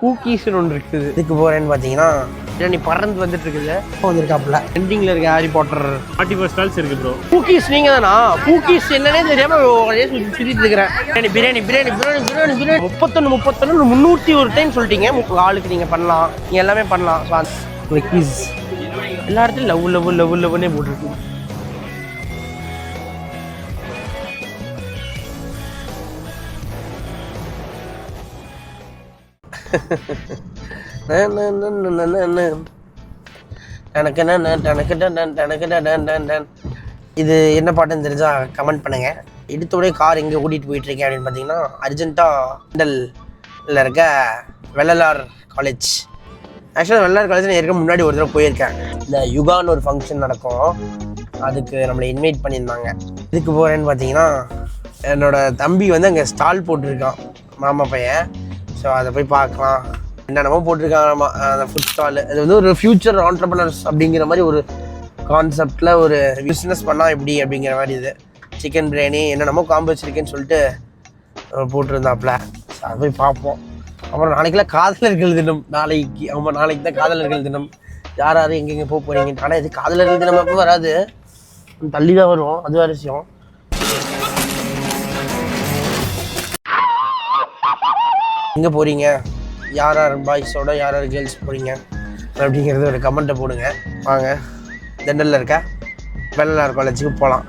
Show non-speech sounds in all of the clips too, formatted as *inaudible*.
கூக்கீஸ்னு ஒன்று இருக்குது. இதுக்கு போகிறேன்னு பார்த்தீங்கன்னா நீ பறந்து வந்துட்டு இருக்குது. வந்திருக்காப்புல. எண்டிங்கில் இருக்க Harry Potter forty four stalls இருக்கு ப்ரோ கூக்கீஸ் நீங்கள் தானா கூக்கீஸ் என்னன்னே தெரியாம ஒரே சுத்தி சுத்திட்டு இருக்கிறேன். பிரியாணி பிரியாணி பிரியாணி பிரியாணி பிரியாணி பிரியாணி முப்பத்தொன்று முப்பத்தொன்று முந்நூற்றி ஒரு டைம் சொல்லிட்டீங்க. முப்பது ஆளுக்கு நீங்கள் பண்ணலாம். நீங்கள் எல்லாமே பண்ணலாம். ஸோ அந்த quiz. எல்லா இடத்துலையும் லவ் லவ் லவ் லவ்னே போட்டிருக்கு. இது என்ன பாட்டுன்னு தெரிஞ்சா கமெண்ட் பண்ணுங்க. எடுத்தோடய கார் எங்கே ஓட்டிட்டு போயிட்டு இருக்கேன் அப்படின்னு பார்த்தீங்கன்னா அர்ஜென்ட்டாக டல்ல இருக்க வெள்ளலார் காலேஜ் ஆக்சுவலாக வெள்ளலார் காலேஜ் நான் ஏற்கனவே முன்னாடி ஒரு தடவை போயிருக்கேன். இந்த யுகான்னு ஒரு ஃபங்க்ஷன் நடக்கும். அதுக்கு நம்மளை இன்வைட் பண்ணியிருந்தாங்க. இதுக்கு போகிறேன்னு பார்த்தீங்கன்னா என்னோட தம்பி வந்து அங்கே ஸ்டால் போட்டிருக்கான். மாமா பையன். ஸோ அதை போய் பார்க்கலாம். என்னென்னமோ போட்டிருக்காங்க அந்த ஃபுட் ஸ்டால் அது வந்து ஒரு ஃபியூச்சர் ஆண்டர்பனர்ஸ் அப்படிங்கிற மாதிரி ஒரு கான்செப்டில் ஒரு பிஸ்னஸ் பண்ணால் எப்படி அப்படிங்கிற மாதிரி இது. சிக்கன் பிரியாணி என்னென்னமோ காம்போ வச்சுருக்கேன்னு சொல்லிட்டு போட்டிருந்தாப்புல. ஸோ அதை போய் பார்ப்போம். அப்புறம் நாளைக்கெல்லாம் காதலர்கள் தினம். நாளைக்கு ஆமாம் நாளைக்கு தான் காதலர்கள் தினம். யார் யார் எங்கெங்கே போக போகிறீங்க ஆனால் இது காதலர்கள் தினம் அப்போ வராது. தள்ளி தான் வரும் அது வேறு விஷயம். எங்கே போகிறீங்க யார் யார் பாய்ஸோட யார் யார் கேர்ள்ஸ் போகிறீங்க அப்படிங்கிறது ஒரு கமெண்ட்டை போடுங்க. வாங்க. தெண்டலில் இருக்க. வெள்ளலார் காலேஜுக்கு போகலாம்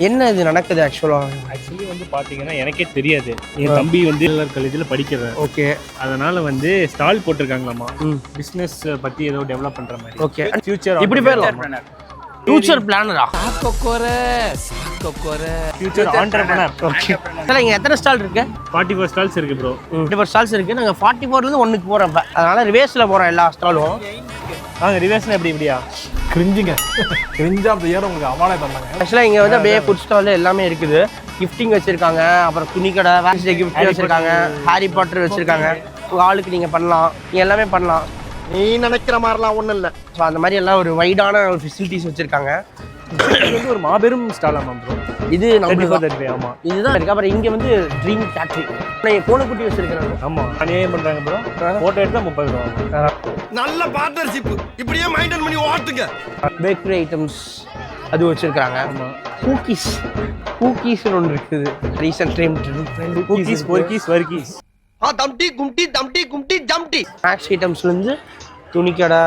என்ன இது நடக்குது ஆக்சுவலாக ஆக்சுவலி வந்து பாத்தீங்கன்னா எனக்கே தெரியாது. என் தம்பி வந்து எல்லார் காலேஜில் படிக்கிறேன் ஓகே அதனால வந்து ஸ்டால் போட்டிருக்காங்களாமா? ம். பிசினஸ் பத்தி ஏதோ டெவலப் பண்ற மாதிரி. ஓகே ஃபியூச்சர் இப்படி போயிடலாம். ஃபியூச்சர் பிளானரா ஃபியூச்சர் ஆண்டர்பனர் ஓகே சார் இங்கே எத்தனை ஸ்டால் இருக்கு? ஃபார்ட்டி ஃபோர் ஸ்டால்ஸ் இருக்கு ப்ரோ ஃபார்ட்டி ஃபோர் ஸ்டால்ஸ் இருக்குது நாங்கள் ஃபார்ட்டி ஃபோர்லேருந்து ஒன்றுக்கு போகிறோம் இப்போ அதனால் ரிவேஸில் போகிறோம் எல்லா ஸ்டாலும் வாங்க ரிவர்ஸ்ல எப்படி இப்படியா? கிரிஞ்சுங்க கிரிஞ்சா அந்த இயர் உங்களுக்கு அவார்டே தந்தாங்க. ஆக்சுவலாக இங்கே வந்து அப்படியே ஃபுட் ஸ்டால் எல்லாமே இருக்குது. கிஃப்டிங் வச்சுருக்காங்க அப்புறம் துணிக்கடை வேக்சிடே கிஃப்ட் வச்சுருக்காங்க ஹாரி பாட்டர் வச்சுருக்காங்க. ஆளுக்கு நீங்கள் பண்ணலாம். நீங்கள் எல்லாமே பண்ணலாம். நீ நினைக்கிற மாதிரிலாம் ஒண்ணும் இல்ல. ஸோ அந்த மாதிரி எல்லாம் ஒரு வைடான ஒரு ஃபெசிலிட்டிஸ் வச்சுருக்காங்க. இது வந்து ஒரு மாபெரும் ஸ்டால் ஆமாம் ப்ரோ இது தேர்ட்டி நம்ம ஃபோர் தேர்ட்டி ஆமா. இதுதான் இருக்கு. அப்புறம் இங்கே வந்து ட்ரீம் ஃபேக்ட்ரி நான் பூனைக்குட்டி வச்சுருக்கிறேன் ஆமா அநியாயம் பண்றாங்க ப்ரோ போட்டோ எடுத்தா முப்பது ரூபா நல்ல பார்ட்னர்ஷிப் இப்படியே மெயின்டைன் பண்ணி ஓட்டுங்க. பேக்கரி ஐட்டம்ஸ் அது வச்சுருக்காங்க கூக்கீஸ் கூக்கீஸ்னு ஒன்று இருக்குது. ரீசெண்ட் டைம் குக்கீஸ் பொர்க்கீஸ் வர்க்கீஸ் ஆ தம்டி கும்டி தம்டி கும்டி ஜம்டி. ஸ்நாக்ஸ் ஐட்டம்ஸ்லேருந்து துணிக்கடை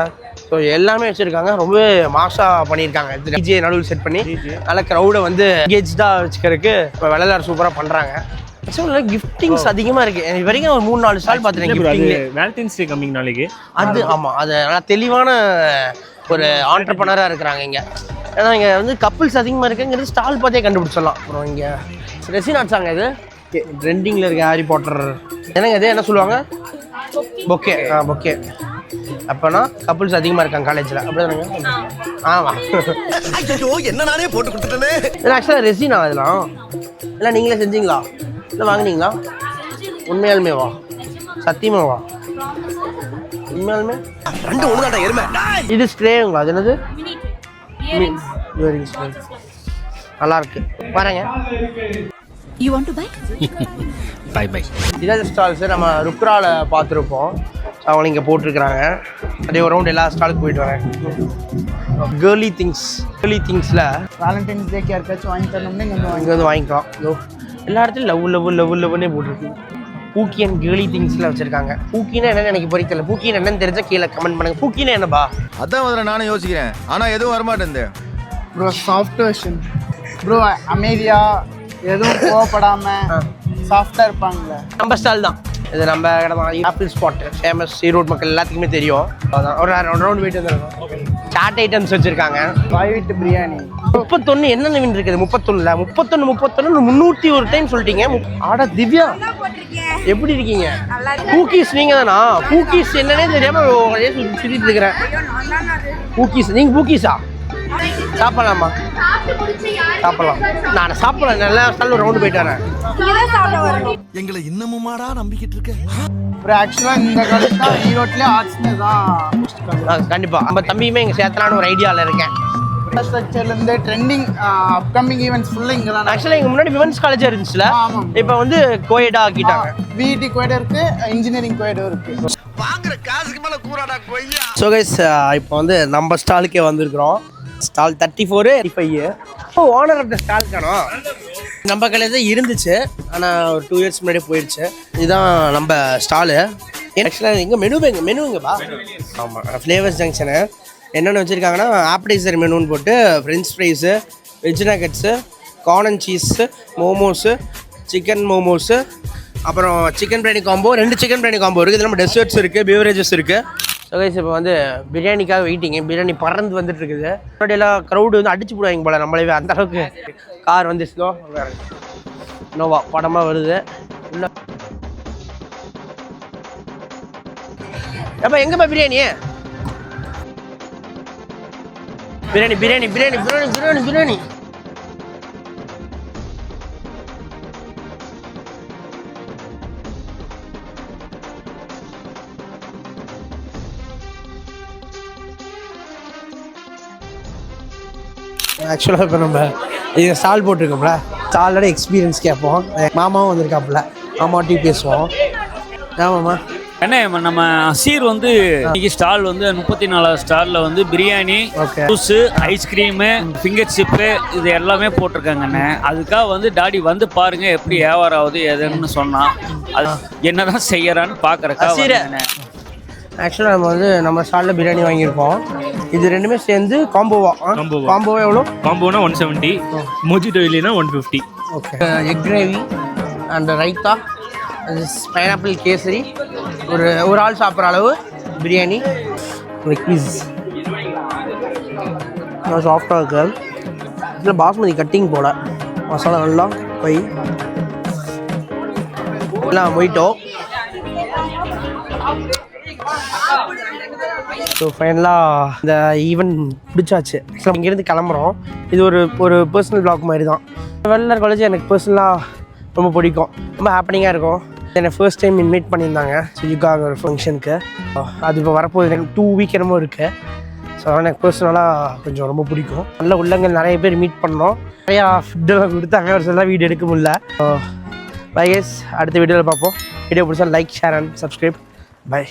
ஸோ எல்லாமே வச்சுருக்காங்க. ரொம்ப மாசாக பண்ணியிருக்காங்க. டிஜே நடுவில் செட் பண்ணி நல்ல க்ரௌடை வந்து எங்கேஜ்டாக வச்சுக்கிறதுக்கு இப்போ வெள்ளலார் சூப்பராக பண்ணுறாங்க ஆக்சுவலாக கிஃப்டிங்ஸ் அதிகமாக இருக்குது இது வரைக்கும் ஒரு மூணு நாலு ஸ்டால் பார்த்துருக்கேன் வேலண்டைன்ஸ் டே கம்மிங் நாளைக்கு. அது ஆமாம் அது நல்லா தெளிவான ஒரு ஆண்டர்பனராக இருக்கிறாங்க இங்கே. ஏன்னா இங்கே வந்து கப்புள்ஸ் அதிகமாக இருக்குங்கிறது ஸ்டால் பார்த்தே கண்டுபிடிச்சிடலாம். அப்புறம் இங்கே ரெசின் ஆட்ஸாங்க இது. ட்ரெண்டிங்கில் இருக்க ஹாரி பாட்டர் என்னங்க இது? என்ன சொல்லுவாங்க? பொக்கே. ஆ பொக்கே. அப்போனா கப்புள்ஸ் அதிகமாக இருக்காங்க காலேஜில் அப்படிதானங்க ஆமாம் ஐயோ என்ன நானே போட்டு கொடுத்துட்டேனே. இது ஆக்சுவலாக ரெசினா இதெல்லாம். இல்லை நீங்களே செஞ்சீங்களா? இல்லை வாங்குனீங்களா? உண்மையாலுமே வா. சத்தியமா வா. உண்மையாலுமே? ரெண்டு ஒண்ணுதான்டா எருமை. இது ஸ்ப்ரேங்களா அது என்னது? இயரிங்ஸ் நல்லா இருக்கு பாருங்க. You want to buy? *laughs* இதான் ஸ்டால்ஸ் நம்ம ருக்ரால பார்த்துருப்போம். அவங்க இங்கே போட்டிருக்கிறாங்க. அப்படியே ஒரு ரவுண்ட் எல்லா ஸ்டாலுக்கு போயிட்டு வரேன். கேர்லி திங்ஸ் கேர்லி திங்ஸில் வேலண்டைன்ஸ் டேக்கு யாருக்காச்சும் வாங்கி தரணும்னு இங்கே வந்து இங்கே வந்து வாங்கிக்கலாம். இதோ எல்லா இடத்துலையும் லவ் லவ் லவ் லவ்னே போட்டிருக்கு. பூக்கி அண்ட் கேர்லி திங்ஸ்லாம் வச்சுருக்காங்க. பூக்கினா என்னன்னு எனக்கு பொறி தெரியல. பூக்கின்னு என்னன்னு தெரிஞ்சா கீழே கமெண்ட் பண்ணுங்க. பூக்கினா என்னப்பா? அதான் முதல்ல நானும் யோசிக்கிறேன். ஆனா எதுவும் வரமாட்டேன் ப்ரோ சாஃப்ட் வெர்ஷன் ப்ரோ அமைதியா எதுவும் கோவப்படாம சாஃப்டா இருப்பாங்கல்ல. நம்ம ஸ்டால் தான். இது நம்ம இடம் தான் ஆப்பிள் ஸ்பாட் ஃபேமஸ் ஈரோடு மக்கள் எல்லாத்துக்குமே தெரியும். அதான் ஒரு ரவுண்ட் போயிட்டு வந்துருக்கோம் சாட் ஐட்டம்ஸ் வச்சுருக்காங்க. பாய் வீட்டு பிரியாணி முப்பத்தொன்னு என்ன நிமின் இருக்குது? முப்பத்தொன்னுல முப்பத்தொன்னு முப்பத்தொன்னு முந்நூற்றி ஒரு டைம் சொல்லிட்டீங்க. ஆடா திவ்யா. எப்படி இருக்கீங்க? கூக்கீஸ் நீங்க தானா? கூக்கீஸ் என்னன்னே தெரியாம சுத்திட்டு இருக்கிறேன். கூக்கீஸ் நீங்க கூக்கீஸா சாப்பிடலாமா? சாப்பிடலாம். நான் சாப்பிடலாம் நல்லா ஸ்டாலில் ரவுண்டு போயிட்டு வரேன். எங்களை இன்னமுமாடா நம்பிக்கிட்டு இருக்க? ப்ரோ ஆக்சுவலாக இந்த காலேஜ் தான் ஈரோட்லேயே ஆர்ட்ஸ்னு தான். ஆ, கண்டிப்பா. நம்ம தம்பியுமே இங்கே சேர்த்தலான்னு ஒரு ஐடியாவில் இருக்கேன். இன்ஃப்ராஸ்ட்ரக்சர்லேருந்து ட்ரெண்டிங் அப்கமிங் ஈவெண்ட்ஸ் ஃபுல்லாக இங்கே தான் ஆக்சுவலாக இங்கே முன்னாடி விமன்ஸ் காலேஜ் இருந்துச்சுல. இப்போ வந்து கோயடா ஆக்கிட்டாங்க. பிஇடி கோயடும் இருக்கு இன்ஜினியரிங் கோயடும் இருக்கு. வாங்குற காசுக்கு மேல கூறாடா கொய்யா. ஸோ கைஸ் இப்போ வந்து நம்ம ஸ்டாலுக்கே வந்திருக்கிறோம். ஸ்டால் தேர்ட்டி ஃபோரு ஃபைவ் ஓ ஓனர் ஆஃப் த ஸ்டால் காணும் நம்ம கடையில் தான் இருந்துச்சு. ஆனால் ஒரு டூ இயர்ஸ் முன்னாடி போயிடுச்சு இதுதான் நம்ம ஸ்டாலு ஆக்சுவலாக எங்கே மெனு எங்கே மெனு எங்கேப்பா ஆமாம் ஃப்ளேவர்ஸ் ஜங்ஷனு என்னென்ன வச்சுருக்காங்கன்னா ஆப்டைசர் மெனுன்னு போட்டு french fries veg nuggets corn and cheese momos chicken momos அப்புறம் சிக்கன் பிரியாணி காம்போ ரெண்டு சிக்கன் பிரியாணி காம்போ இருக்குது இதில் நம்ம டெசர்ட்ஸ் இருக்குது பீவரேஜஸ் இருக்குது கைஸ் இப்போ வந்து பிரியாணிக்காக வெயிட்டிங்க பிரியாணி பறந்து வந்துட்டு இருக்குது முன்னாடியெல்லாம் க்ரௌடு வந்து அடிச்சு போடுவாங்க போல நம்மளே அந்த அளவுக்கு. கார் வந்து ஸ்லோ நோவா படமாக வருது. உள்ள எப்போ எங்கப்பா பிரியாணி? பிரியாணி பிரியாணி பிரியாணி பிரியாணி பிரியாணி பிரியாணி. ஆக்சுவலாக இப்போ நம்ம இது ஸ்டால் போட்டிருக்கோம்ல. ஸ்டாலோட எக்ஸ்பீரியன்ஸ் கேட்போம் மாமாவும் வந்திருக்காப்புல. மாமாட்டையும் பேசுவோம். ஆமாம்மா அண்ணே நம்ம அசீர் வந்து இன்னைக்கு ஸ்டால் வந்து முப்பத்தி நாலாவது ஸ்டாலில் வந்து biryani. Juice ice cream finger chip இது எல்லாமே போட்டிருக்காங்கண்ணே அதுக்காக வந்து டாடி வந்து பாருங்க எப்படி வியாபாரம் ஆகுது எதுன்னு சொன்னான் அது என்னதான் செய்யறான்னு பார்க்கறக்கா. ஆக்சுவலாக நம்ம வந்து நம்ம ஸ்டாலில் பிரியாணி வாங்கியிருக்கோம். இது ரெண்டுமே சேர்ந்து காம்போவா. காம்போவா எவ்வளோ காம்போனா ஒன் செவன்ட்டி மொஜிட்டோ இல்லைன்னா one fifty okay egg gravy and raita pineapple kesari. ஒரு ஒரு ஆள் சாப்பிட்ற அளவு பிரியாணி. ஒரு பீஸ் சாஃப்டாக இருக்கு. இதில் பாஸ்மதி கட்டிங் போல. மசாலா நல்லா பை எல்லாம் மொய்ட்டோ ஸோ ஃபைனலாக இந்த ஈவெண்ட் பிடிச்சாச்சு ஸோ இங்கேருந்து கிளம்புறோம். இது ஒரு ஒரு பர்சனல் பிளாக் மாதிரி தான் வெள்ளர் காலேஜ் எனக்கு பர்சனலாக ரொம்ப பிடிக்கும். ரொம்ப ஹாப்பனிங்காக இருக்கும். என்னை ஃபர்ஸ்ட் டைம் இன்வைட் பண்ணியிருந்தாங்க. சுஜிக்காக ஒரு ஃபங்க்ஷனுக்கு அது இப்போ வரப்போகுது. எனக்கு டூ வீக் என்னமோ இருக்குது ஸோ அதனால் எனக்கு பர்சனலாக கொஞ்சம் ரொம்ப பிடிக்கும். நல்ல உள்ளங்கள் நிறைய பேர் மீட் பண்ணோம். நிறையா ஃபுட்டெல்லாம் கொடுத்தாங்க. ஒரு சில வீடியோ எடுக்க முடியல. பை அடுத்த வீடியோவில் பார்ப்போம். வீடியோ பிடிச்சா like share and subscribe bye